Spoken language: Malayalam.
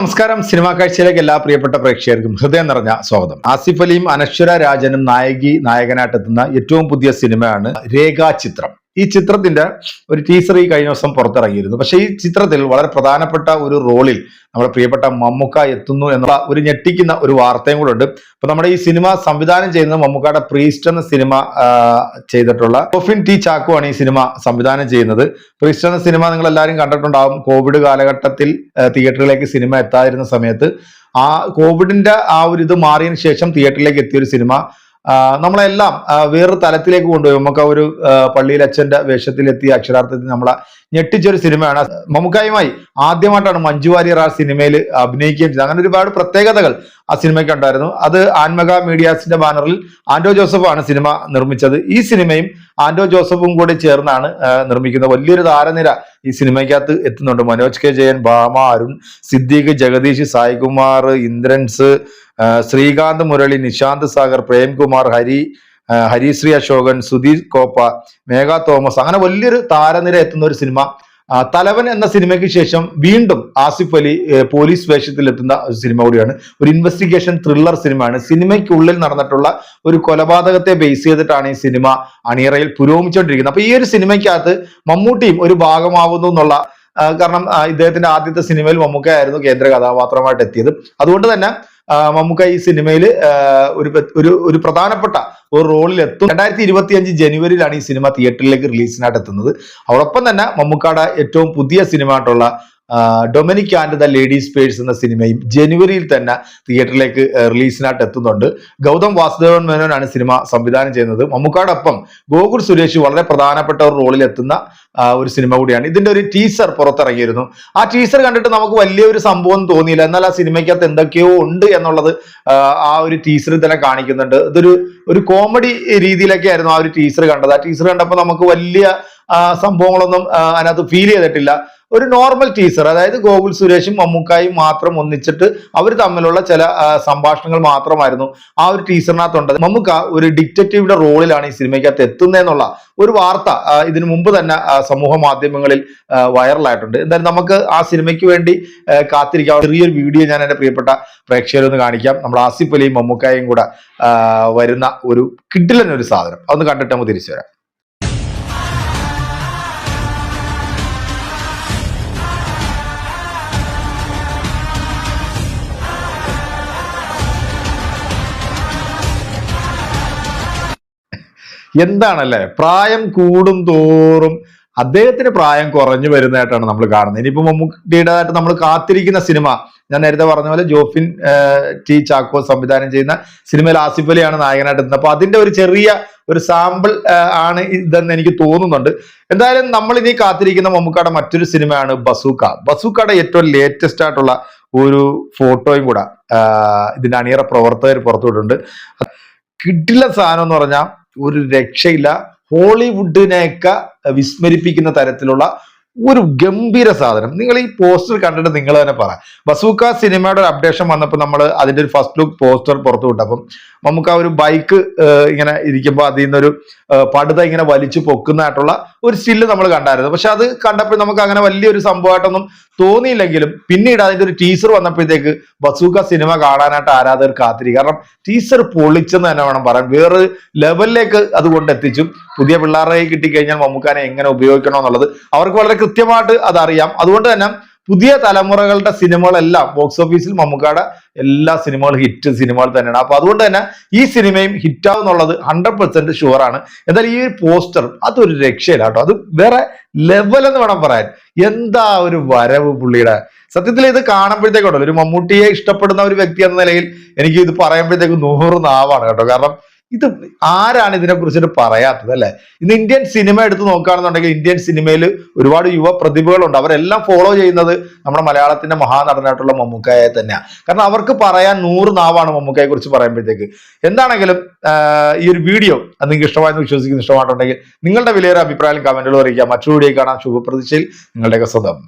നമസ്കാരം. സിനിമാ കാഴ്ചയിലേക്ക് എല്ലാ പ്രിയപ്പെട്ട പ്രേക്ഷകർക്കും ഹൃദയം നിറഞ്ഞ സ്വാഗതം. ആസിഫ് അലിയും അനശ്വര രാജനും നായകി നായകനായിട്ടെത്തുന്ന ഏറ്റവും പുതിയ സിനിമയാണ് രേഖാചിത്രം. ഈ ചിത്രത്തിന്റെ ഒരു ടീസർ ഈ കഴിഞ്ഞ ദിവസം പുറത്തിറങ്ങിയിരുന്നു. പക്ഷെ ഈ ചിത്രത്തിൽ വളരെ പ്രധാനപ്പെട്ട ഒരു റോളിൽ നമ്മുടെ പ്രിയപ്പെട്ട മമ്മുക്ക എത്തുന്നു എന്നുള്ള ഒരു ഞെട്ടിക്കുന്ന ഒരു വാർത്തയും കൂടെ ഉണ്ട്. അപ്പൊ നമ്മുടെ ഈ സിനിമ സംവിധാനം ചെയ്യുന്നത് മമ്മുക്കയുടെ പ്രീസ്റ്റ് എന്ന സിനിമ ചെയ്തിട്ടുള്ള ടോഫിൻ ടി ചാക്കു ആണ് ഈ സിനിമ സംവിധാനം ചെയ്യുന്നത്. പ്രീസ്റ്റ് എന്ന സിനിമ നിങ്ങൾ എല്ലാവരും കണ്ടിട്ടുണ്ടാവും. കോവിഡ് കാലഘട്ടത്തിൽ തിയേറ്ററിലേക്ക് സിനിമ എത്താതിരുന്ന സമയത്ത്. ആ കോവിഡിന്റെ ആ ഒരു ഇത് മാറിയതിനു ശേഷം തിയേറ്ററിലേക്ക് എത്തിയ ഒരു സിനിമ നമ്മളെല്ലാം വേറൊരു തലത്തിലേക്ക് കൊണ്ടുപോയി. നമുക്ക് ഒരു പള്ളിയിൽ അച്ഛന്റെ വേഷത്തിലെത്തിയ അക്ഷരാർത്ഥത്തിൽ നമ്മളെ ഞെട്ടിച്ചൊരു സിനിമയാണ്. മമ്മൂക്കായുമായി ആദ്യമായിട്ടാണ് മഞ്ജു വാര്യർ ആ സിനിമയിൽ അഭിനയിക്കുകയും ചെയ്തത്. അങ്ങനെ ഒരുപാട് പ്രത്യേകതകൾ ആ സിനിമയ്ക്ക് ഉണ്ടായിരുന്നു. അത് ആൻമക മീഡിയാസിന്റെ ബാനറിൽ ആൻഡോ ജോസഫാണ് സിനിമ നിർമ്മിച്ചത്. ഈ സിനിമയും ആൻഡോ ജോസഫും കൂടി ചേർന്നാണ് നിർമ്മിക്കുന്നത്. വലിയൊരു താരനിര ഈ സിനിമയ്ക്കകത്ത് എത്തുന്നുണ്ട്. മനോജ് കെ ജയൻ ഭാമ അരുൺ സിദ്ദീഖ് ജഗദീഷ് സായികുമാർ ഇന്ദ്രൻസ് ശ്രീകാന്ത് മുരളി നിശാന്ത് സാഗർ പ്രേംകുമാർ ഹരി ഹരിശ്രീ അശോകൻ സുധീർ കോപ്പ മേഘ തോമസ് അങ്ങനെ വലിയൊരു താരനിര എത്തുന്ന ഒരു സിനിമ. തലവൻ എന്ന സിനിമയ്ക്ക് ശേഷം വീണ്ടും ആസിഫ് അലി പോലീസ് വേഷത്തിൽ എത്തുന്ന സിനിമ കൂടിയാണ്. ഒരു ഇൻവെസ്റ്റിഗേഷൻ ത്രില്ലർ സിനിമയാണ്. സിനിമയ്ക്കുള്ളിൽ നടന്നിട്ടുള്ള ഒരു കൊലപാതകത്തെ ബേസ് ചെയ്തിട്ടാണ് ഈ സിനിമ അണിയറയിൽ പുരോഗമിച്ചുകൊണ്ടിരിക്കുന്നത്. അപ്പൊ ഈ ഒരു സിനിമയ്ക്കകത്ത് മമ്മൂട്ടിയും ഒരു ഭാഗമാവുന്നു എന്നുള്ള കാരണം ഇദ്ദേഹത്തിന്റെ ആദ്യത്തെ സിനിമയിൽ മമ്മൂക്കയായിരുന്നു കേന്ദ്ര കഥാപാത്രമായിട്ട് എത്തിയത്. അതുകൊണ്ട് തന്നെ മമ്മൂക്ക ഈ സിനിമയിൽ ഒരു ഒരു പ്രധാനപ്പെട്ട ഒരു റോളിൽ എത്തും. രണ്ടായിരത്തി ഇരുപത്തി അഞ്ച് ജനുവരിയിലാണ് ഈ സിനിമ തിയേറ്ററിലേക്ക് റിലീസിനായിട്ട് എത്തുന്നത്. അതോടൊപ്പം തന്നെ മമ്മൂക്കയുടെ ഏറ്റവും പുതിയ സിനിമ ആയിട്ടുള്ള Dominic and the ladies purse എന്ന സിനിമയും ജനുവരിയിൽ തന്നെ തിയേറ്ററിലേക്ക് റിലീസിനായിട്ട് എത്തുന്നുണ്ട്. ഗൗതം വാസുദേവൻ മേനോനാണ് സിനിമ സംവിധാനം ചെയ്യുന്നത്. മമ്മൂക്കാടൊപ്പം ഗോകുൽ സുരേഷ് വളരെ പ്രധാനപ്പെട്ട ഒരു റോളിൽ എത്തുന്ന ഒരു സിനിമ കൂടിയാണ്. ഇതിന്റെ ഒരു ടീസർ പുറത്തിറങ്ങിയിരുന്നു. ആ ടീസർ കണ്ടിട്ട് നമുക്ക് വലിയൊരു സംഭവം തോന്നിയില്ല. എന്നാൽ ആ സിനിമയ്ക്കകത്ത് എന്തൊക്കെയോ ഉണ്ട് എന്നുള്ളത് ആ, ഒരു ടീസറിൽ തന്നെ കാണിക്കുന്നുണ്ട്. ഇതൊരു ഒരു കോമഡി രീതിയിലൊക്കെ ആയിരുന്നു ആ ഒരു ടീസർ കണ്ടത്. ആ ടീസർ കണ്ടപ്പോൾ നമുക്ക് വലിയ സംഭവങ്ങളൊന്നും അതിനകത്ത് ഫീൽ ചെയ്തിട്ടില്ല. ഒരു നോർമൽ ടീസർ അതായത് ഗോകുൽ സുരേഷും മമ്മൂക്കായും മാത്രം ഒന്നിച്ചിട്ട് അവർ തമ്മിലുള്ള ചില സംഭാഷണങ്ങൾ മാത്രമായിരുന്നു ആ ഒരു ടീസറിനകത്തുണ്ട് മമ്മൂക്ക ഒരു ഡിക്റ്റേറ്റീവിന്റെ റോളിലാണ് ഈ സിനിമയ്ക്കകത്ത് എത്തുന്നതെന്നുള്ള ഒരു വാർത്ത ഇതിനു മുമ്പ് തന്നെ സമൂഹ മാധ്യമങ്ങളിൽ വൈറലായിട്ടുണ്ട്. എന്തായാലും നമുക്ക് ആ സിനിമയ്ക്ക് വേണ്ടി കാത്തിരിക്കാം. ചെറിയൊരു വീഡിയോ ഞാൻ എന്റെ പ്രിയപ്പെട്ട പ്രേക്ഷകരൊന്ന് കാണിക്കാം. നമ്മൾ ആസിഫ് അലിയും മമ്മൂക്കായും കൂടെ വരുന്ന ഒരു കിഡിലൻ ഒരു സാധനം. അതൊന്ന് കണ്ടിട്ട് നമുക്ക് തിരിച്ചു വരാം. എന്താണല്ലേ? പ്രായം കൂടും തോറും അദ്ദേഹത്തിന് പ്രായം കുറഞ്ഞു വരുന്നതായിട്ടാണ് നമ്മൾ കാണുന്നത്. ഇനിയിപ്പോ മമ്മൂട്ടിയുടേതായിട്ട് നമ്മൾ കാത്തിരിക്കുന്ന സിനിമ ഞാൻ നേരത്തെ പറഞ്ഞ പോലെ ജോഫിൻ ടി ചാക്കോ സംവിധാനം ചെയ്യുന്ന സിനിമയിൽ ആസിഫ് അലിയാണ് നായകനായിട്ട് എത്തുന്നത് അപ്പൊ അതിന്റെ ഒരു ചെറിയ ഒരു സാമ്പിൾ ആണ് ഇതെന്ന് എനിക്ക് തോന്നുന്നുണ്ട്. എന്തായാലും നമ്മൾ ഇനി കാത്തിരിക്കുന്ന മമ്മൂക്കയുടെ മറ്റൊരു സിനിമയാണ് ബസൂക്ക. ബസൂക്കയുടെ ഏറ്റവും ലേറ്റസ്റ്റ് ആയിട്ടുള്ള ഒരു ഫോട്ടോയും കൂടെ ഇതിന്റെ അണിയറ പ്രവർത്തകർ പുറത്തുവിട്ടുണ്ട് കിട്ടില്ല സാധനം എന്ന് പറഞ്ഞാൽ ഒരു രക്ഷയില്ല. ഹോളിവുഡിനെയൊക്കെ വിസ്മരിപ്പിക്കുന്ന തരത്തിലുള്ള ഒരു ഗംഭീര സാധനം. നിങ്ങൾ ഈ പോസ്റ്റർ കണ്ടിട്ട് നിങ്ങൾ തന്നെ പറ. ബസൂക്ക സിനിമയുടെ ഒരു അപ്ഡേഷൻ വന്നപ്പോൾ നമ്മൾ അതിന്റെ ഒരു ഫസ്റ്റ് ലുക്ക് പോസ്റ്റർ പുറത്തു വിട്ടപ്പം നമുക്ക് ആ ഒരു ബൈക്ക് ഇങ്ങനെ ഇരിക്കുമ്പോൾ അതിൽ നിന്നൊരു പടുത ഇങ്ങനെ വലിച്ചു പൊക്കുന്നതായിട്ടുള്ള ഒരു സ്റ്റില്ല് നമ്മൾ കണ്ടായിരുന്നു. പക്ഷെ അത് കണ്ടപ്പോൾ നമുക്ക് അങ്ങനെ വലിയൊരു സംഭവമായിട്ടൊന്നും തോന്നിയില്ലെങ്കിലും പിന്നീട് അതിന്റെ ഒരു ടീസർ വന്നപ്പോഴത്തേക്ക് ബസൂക്ക സിനിമ കാണാനായിട്ട് ആരാധകർ കാത്തിരിക്കും. കാരണം ടീസർ പൊളിച്ചെന്ന് തന്നെ വേണം പറയാൻ. വേറൊരു ലെവലിലേക്ക് അത് കൊണ്ടെത്തിച്ചു പുതിയ പിള്ളേരെ കിട്ടിക്കഴിഞ്ഞാൽ മമ്മൂക്കാനെ എങ്ങനെ ഉപയോഗിക്കണം എന്നുള്ളത് അവർക്ക് വളരെ കൃത്യമായിട്ട് അതറിയാം. അതുകൊണ്ട് തന്നെ പുതിയ തലമുറകളുടെ സിനിമകളെല്ലാം ബോക്സ് ഓഫീസിൽ മമ്മൂക്കാടെ എല്ലാ സിനിമകളും ഹിറ്റ് സിനിമകൾ തന്നെയാണ്. അപ്പൊ അതുകൊണ്ട് തന്നെ ഈ സിനിമയും ഹിറ്റാവും എന്നുള്ളത് ഹൺഡ്രഡ് പെർസെന്റ് ഷുവർ ആണ്. എന്തായാലും ഈ ഒരു പോസ്റ്റർ അതൊരു രക്ഷയില്ല കേട്ടോ. അത് വേറെ ലെവൽ എന്ന് വേണം പറയാൻ. എന്താ ഒരു വരവ് പുള്ളിയുടെ? സത്യത്തിൽ ഇത് കാണുമ്പോഴത്തേക്കുണ്ടല്ലോ ഒരു മമ്മൂട്ടിയെ ഇഷ്ടപ്പെടുന്ന ഒരു വ്യക്തി എന്ന നിലയിൽ എനിക്ക് ഇത് പറയുമ്പോഴത്തേക്ക് നൂറ് നാവാണ് കേട്ടോ. കാരണം ഇത് ആരാണ് ഇതിനെ കുറിച്ചിട്ട് പറയാത്തത് അല്ലെ? ഇന്ന് ഇന്ത്യൻ സിനിമ എടുത്ത് നോക്കുകയാണെന്നുണ്ടെങ്കിൽ ഇന്ത്യൻ സിനിമയിൽ ഒരുപാട് യുവ പ്രതിഭകളുണ്ട് അവരെല്ലാം ഫോളോ ചെയ്യുന്നത് നമ്മുടെ മലയാളത്തിന്റെ മഹാനടനായിട്ടുള്ള മമ്മൂക്കായെ തന്നെയാണ് കാരണം അവർക്ക് പറയാൻ നൂറ് നാവാണ് മമ്മൂക്കയെ കുറിച്ച് പറയുമ്പോഴത്തേക്ക്. എന്താണെങ്കിലും ഈ ഒരു വീഡിയോ നിങ്ങൾക്ക് ഇഷ്ടമായെന്ന് വിശ്വസിക്കുന്ന ഇഷ്ടമായിട്ടുണ്ടെങ്കിൽ നിങ്ങളുടെ വിലയേറെ അഭിപ്രായം കമന്റുകൾ അറിയിക്കുക മറ്റൊരു വീഡിയോ കാണാം. ശുഭപ്രതീക്ഷയിൽ നിങ്ങളുടെയൊക്കെ സ്വന്തം.